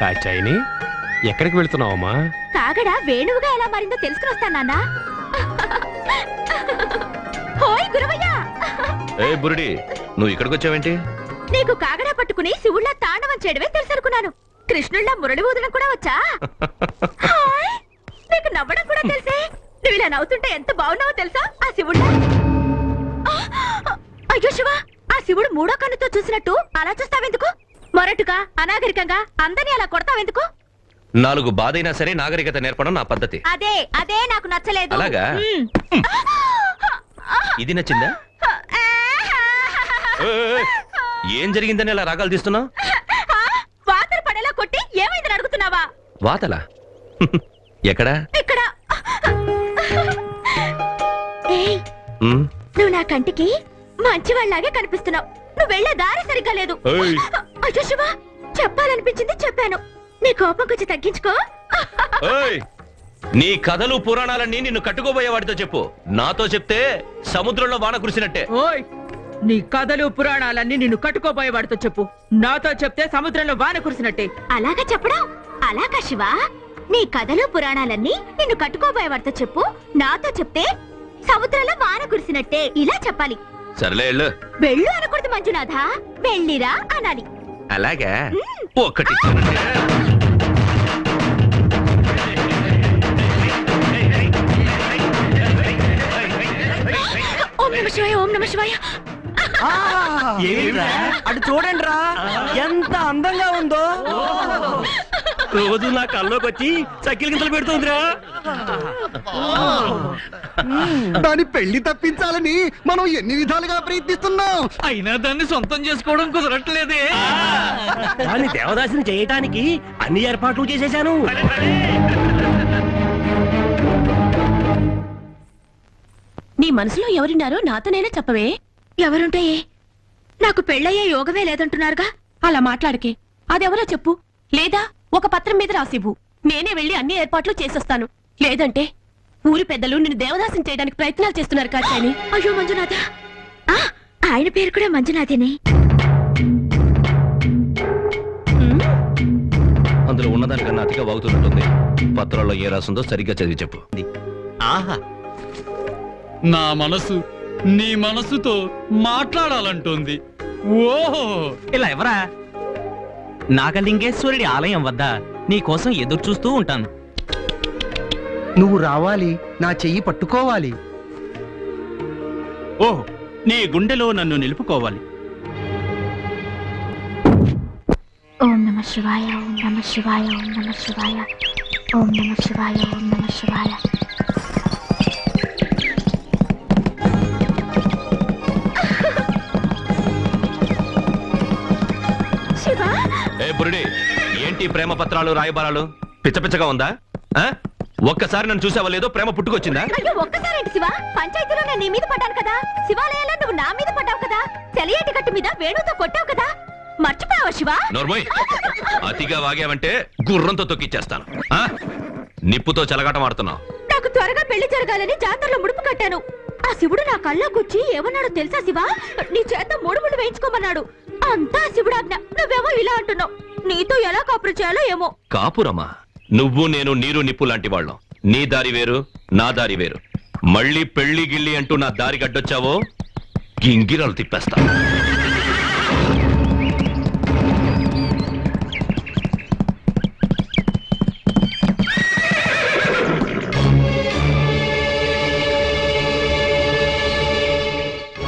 కాచాయిని ఎక్కడికి వెళ్తున్నావమ్మా? కాగడ వేణువుగా ఎలా మారిందో తెలుసుకుని వస్తాను నాన్న. హోయ్ గురవయ్య. ఏ బురుడి నువ్వు ఇక్కడికి వచ్చావేంటి? నీకు కాగడ పట్టుకుని శివుళ్ళ తాండవం చేయడమే తెలుసు అనుకున్నాను కృష్ణుళ్ళ మురళి ఊదడం కూడా వచ్చా? హాయ్! నీకు నవ్వడం కూడా తెలుసే? నువ్వు ఇలా నవ్వుతుంటే ఎంత బాగున్నావో తెలుసా? ఆ శివుళ్ళ అయ్యో శివ! ఆ శివుడు మూడో కన్నుతో చూసినట్టు అలా చూస్తావెందుకు? మొరటుగా అనాగరికంగా అందరినీ అలా కొడతావెందుకు? నాలుగు బాధైనా సరే నాగరికత నేర్పడం నా పద్ధతి. అదే అదే నాకు నచ్చలేదు. అలాగా? ఇది నచ్చిందా? ఏం జరిగిందని అలా రాగాలు తీస్తున్నావు? వాతలా? ఎక్కడా? ఉమ్, నువ్వు నా కంటికి మంచివాళ్ళాగే కనిపిస్తున్నావు. నువ్వు వెళ్ళే దారి సరిగ్గా లేదు. ఏయ్. అయ్యో శివ చెప్పాలనిపించింది చెప్పాను. నీ కోపం కొంచెం తగ్గించుకో. ఏయ్, నీ కథలు పురాణాలన్నీ నిన్ను కట్టుకోబోయే వాడితో చెప్పు. నాతో చెప్తే సముద్రంలో వాన కురిసినట్టే. ఓయ్ నీ కథలు పురాణాలన్నీ నిన్ను కట్టుకోబోయేవాడితో చెప్పు. నాతో చెప్తే సముద్రంలో వాన కురిసినట్టే. అలాగా చెప్పడం? అలాగా శివ? నీ కథలు పురాణాలన్నీ నిన్ను కట్టుకోబోయేవాడితో చెప్పు. నాతో చెప్తే సముద్రంలో వాన కురిసినట్టే. ఇలా చెప్పాలి. సర్లే వెళ్ళు. వెళ్ళు అనకూడదు మంజునాథ. వెళ్ళిరా అనాలి. అలాగా? ఒకటి. ఓం నమ శివాయ ఓం నమ శివాయ? అటు చూడండి రా ఎంత అందంగా ఉందో. రోజు నా కల్లోకి వచ్చి చక్కిల గింతలు పెడుతుందిరా. దాని పెళ్ళి తప్పించాలని మనం ఎన్ని విధాలుగా ప్రయత్నిస్తున్నాం? అయినా దాన్ని సొంతం చేసుకోవడం కుదరట్లేదే. దాన్ని దేవదాసిని చేయటానికి అన్ని ఏర్పాట్లు చేసేశాను. నీ మనసులో ఎవరున్నారో నాతోనైనా చెప్పవే. ఎవరుంటే నాకు పెళ్ళయ్యే యోగమే లేదంటున్నారుగా. అలా మాట్లాడకే. అదెవరో చెప్పు. లేదా? ఒక పత్రం మీద రాసివ్వు నేనే వెళ్ళి అన్ని ఏర్పాట్లు చేసొస్తాను. లేదంటే ఊరి పెద్దలు నిన్ను దేవదాసం చేయడానికి ప్రయత్నాలు చేస్తున్నారు కాచాని అయ్యో మంజునాథ. ఆ, ఆయన పేరు కూడా మంజునాథేనే. అందులో ఉన్నదానికన్నా అతిగా వాగుతున్నట్టుంది. పత్రాల్లో ఏ రాసిందో సరిగ్గా చదివి చెప్పు. ఆహా. నా మనసు నీ మనసుతో మాట్లాడాలంటోంది. ఓహో. ఇలా ఎవరా? నాగలింగేశ్వరుడి ఆలయం వద్ద నీ కోసం ఎదురు చూస్తూ ఉంటాను. నువ్వు రావాలి నా చెయ్యి పట్టుకోవాలి. ఓహో నీ గుండెలో నన్ను నిలుపుకోవాలి. ఓం నమ శివాయ ఓం నమ శివాయ ఓం నమ శివాయ ఓం నమ శివాయ ఓం నమ శివాయ. ఏ బురుడి ఏంటి ప్రేమ పత్రాలు రాయబారాలు? పిచ్చ పిచ్చగా ఉందా? ఆ? ఒక్కసారి నన్ను చూసావా లేదో ప్రేమ పుట్టుకొచ్చిందా? అయ్యో ఒక్కసారేంటి శివ? పంచాయతీలో నేను నీ మీద పడ్డాను కదా? శివాలయంలో నువ్వు నా మీద పడ్డావు కదా? చెలియేటి గట్టు మీద వేణుతో కొట్టావు కదా? మర్చిపోయావా శివ? నోర్మోయ్ అతిగా వాగావంటే గుర్రంతో తొక్కిచ్చేస్తాను. ఆ? నిప్పుతో చెలగాటం ఆడుతున్నావు. నాకు త్వరగా పెళ్ళి జరగాలని జాతరలో ముడుపు కట్టాను. ఆ శివుడు నా కళ్ళకొచ్చి ఏమన్నాడో తెలుసా శివ? నీ చేత ముడుములు వేయించుకోమన్నాడు. అంతా శివుడు ఆజ్ఞ నువ్వేమో ఇలా అంటున్నావు. నీతో ఎలా కాపురం చేయాలో ఏమో. కాపురమా నువ్వు నేను నీరు నిప్పు లాంటి వాళ్ళం. నీ దారి వేరు నా దారి వేరు. మళ్ళీ పెళ్ళి గిల్లి అంటూ నా దారి గడ్డొచ్చావో గింగిరాలు తిప్పేస్తా.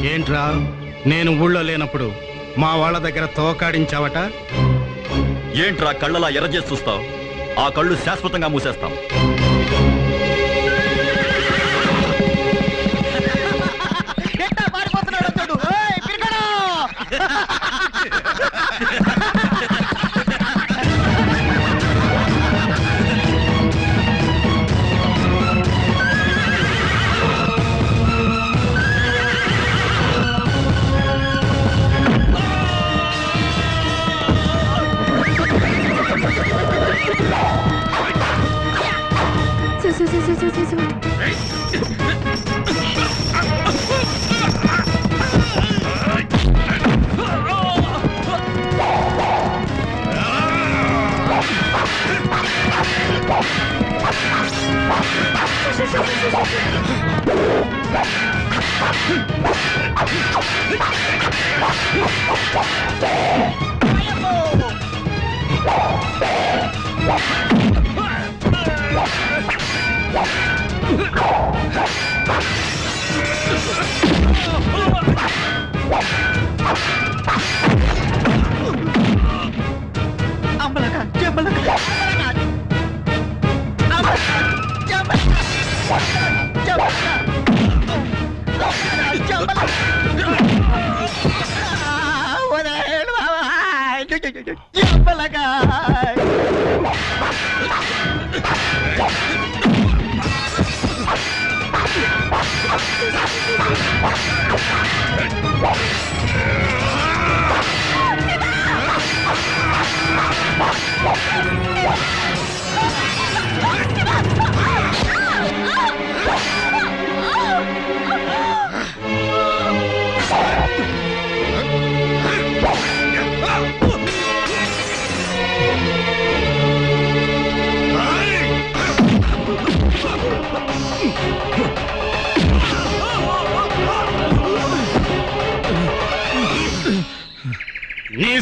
ఏంట్రా నేను ఊళ్ళో లేనప్పుడు మా వాళ్ళ దగ్గర తోకాడించావట? ఏంట్రా కళ్ళలా ఎర్రజేసి చూస్తావు? ఆ కళ్ళు శాశ్వతంగా మూసేస్తాం. నీ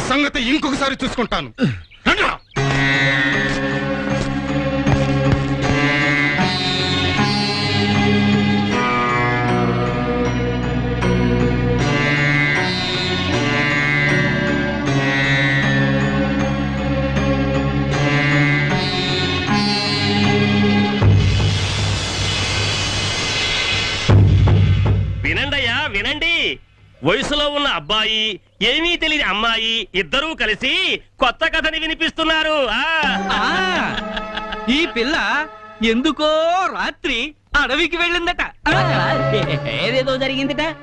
సంగతి ఇంకొకసారి చూసుకుంటాను. వినండయ్యా వినండి. వయసులో ఉన్న అబ్బాయి ఏమీ తెలియని అమ్మాయి ఇద్దరూ కలిసి కొత్త కథని వినిపిస్తున్నారు. ఆ. ఆ, ఈ పిల్ల ఎందుకో రాత్రి అడవికి వెళ్ళిందట. ఏదేదో జరిగిందట.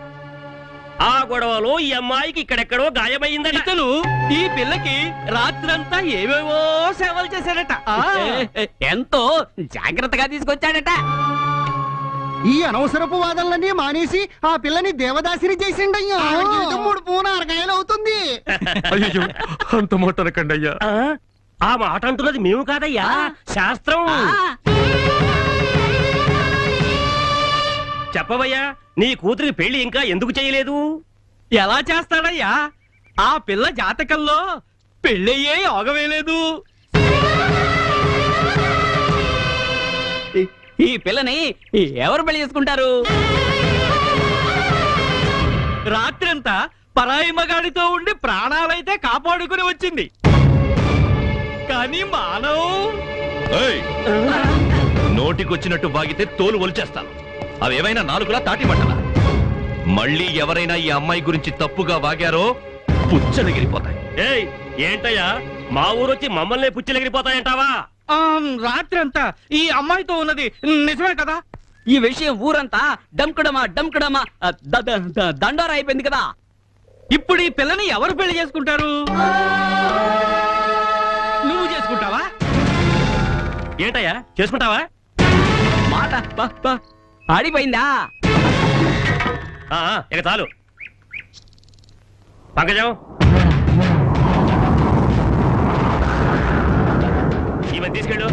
ఆ గొడవలో ఈ అమ్మాయికి ఇక్కడెక్కడో గాయమైందట. ఇతను ఈ పిల్లకి రాత్రంతా ఏవేవో సేవలు చేశాడట. ఎంతో జాగ్రత్తగా తీసుకొచ్చాడట. ఈ అనవసరపు వాదనలన్నీ మానేసి ఆ పిల్లని దేవదాసిని చేసిండయ్యా. మూడు పూన అరకాయలు అవుతుంది. అయ్యో అంత మొట్టనకండి అయ్యా. ఆ, ఆ మాట అంటున్నది మేము కాదయ్యా శాస్త్రం. చెప్పవయ్యా నీ కూతురికి పెళ్ళి ఇంకా ఎందుకు చేయలేదు? ఎలా చేస్తాడయ్యా? ఆ పిల్ల జాతకంలో పెళ్ళయ్యే యోగమేలేదు ఈ- పిల్లని ఎవరు పెళ్ళి చేసుకుంటారు? రాత్రంతా పరాయి మగాడితో ఉండి ప్రాణాలైతే కాపాడుకుని వచ్చింది. కానీ మానవ్ ఏయ్! నోటికొచ్చినట్టు బాగితే తోలు ఒలిచేస్తాను అవేమైనా నాలుగులా తాటి మంటలా? మళ్ళీ ఎవరైనా ఈ అమ్మాయి గురించి తప్పుగా వాగారో పుచ్చలగిరిపోతాయి. ఏయ్ ఏంటయ్యా? మా ఊరొచ్చి మమ్మల్ని పుచ్చిలెగిరిపోతాయంటావా? రాత్రంతా ఈ అమ్మాయితో ఉన్నది నిజమే కదా? ఈ విషయం ఊరంతా డంకుడమా డంకుడమా దండోరా అయిపోయింది కదా? ఇప్పుడు ఈ పిల్లని ఎవరు పెళ్ళి చేసుకుంటారు? నువ్వు చేసుకుంటావా? ఏంటయ్యా? చేసుకుంటావా? మాట ఆడిపోయిందా? ఇక చాలు. పంకజం ಕೇಳು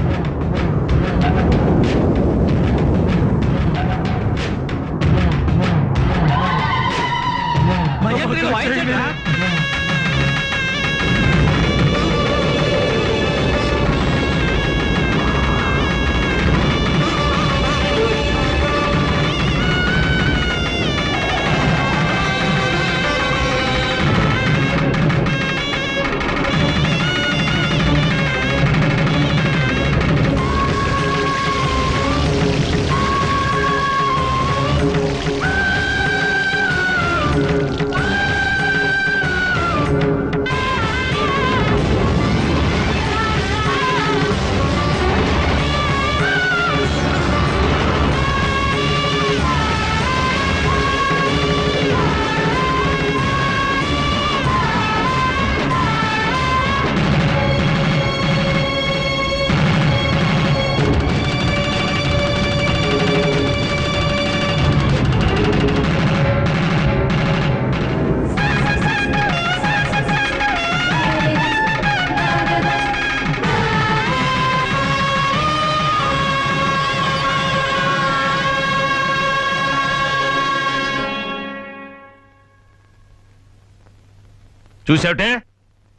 చూసావుటే?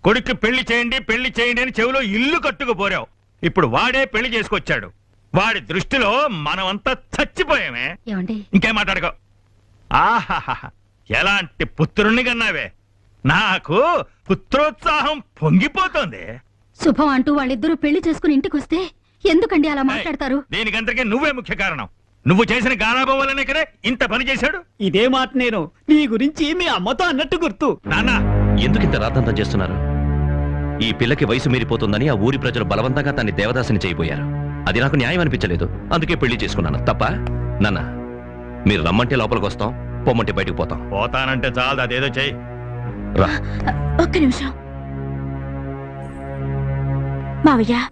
కొడుక్కి పెళ్ళి చేయండి పెళ్ళి చేయండి అని చెవిలో ఇల్లు కట్టుకుపోరావు. ఇప్పుడు వాడే పెళ్ళి చేసుకొచ్చాడు. వాడి దృష్టిలో మనమంతా చచ్చిపోయామే. ఏమండి? ఇంకేం మాట్లాడుకో. ఆహాహా ఎలాంటి పుత్రుణ్ణి కన్నావే? నాకు పుత్రోత్సాహం పొంగిపోతోంది. శుభం అంటూ వాళ్ళిద్దరూ పెళ్ళి చేసుకుని ఇంటికి వస్తే ఎందుకండి అలా మాట్లాడతారు? దీనికంతకే నువ్వే ముఖ్య కారణం. నువ్వు చేసిన గారాబం వల్లనే కదా ఇంత పని చేశాడు? ఇదే మాట నేను నీ గురించి మీ అమ్మతో అన్నట్టు గుర్తు. నాన్న ఎందుకు ఇంత రాద్దంతం చేస్తున్నారు? ఈ పిల్లకి వయసు మీరిపోతుందని ఆ ఊరి ప్రజలు బలవంతంగా తన్ని దేవదాసిని చేయబోయారు. అది నాకు న్యాయం అనిపించలేదు. అందుకే పెళ్ళి చేసుకున్నాను. తప్ప నాన్న మీరు రమ్మంటే లోపలికి వస్తాం పొమ్మంటే బయటకు పోతాం. పోతానంటే చాలు అదేదో చెయ్యి. రా. ఒక్క నిమిషం. మావయ్య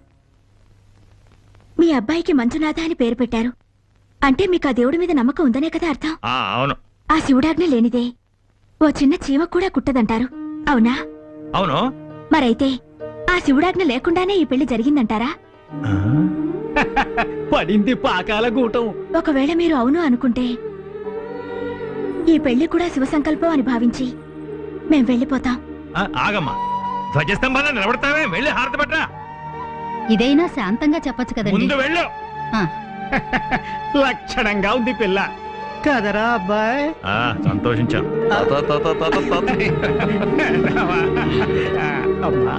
మీ అబ్బాయికి మంజునాథ అని పేరు పెట్టారు. అంటే మీకు ఆ దేవుడి మీద నమ్మకం ఉందనే కదా అర్థం? ఆ అవును. ఆ శివుడాజ్ఞ లేనిదే ఓ చిన్న చీమ కూడా కుట్టదంటారు. అవునా? అవును. మరైతే ఆ శివుడాజ్ఞ లేకుండానే ఈ పెళ్ళి జరిగిందంటారా? పడింది పాకాల గూటం. ఒకవేళ మీరు అవును అనుకుంటే ఈ పెళ్ళి కూడా శివ సంకల్పం అని భావించి మేం వెళ్ళిపోతాం. ఆ, ఆగమ్మా. ధ్వజస్తంభాన్ని నిలబడతావే? వెళ్ళి హారతి ఇదైనా శాంతంగా చెప్పొచ్చు ముందు వెళ్ళు. లక్షణంగా ఉంది పిల్ల. కదరా అబ్బాయ్. ఆ, సంతోషించాను తాత, తాత, తాత, తాత. అమ్మా.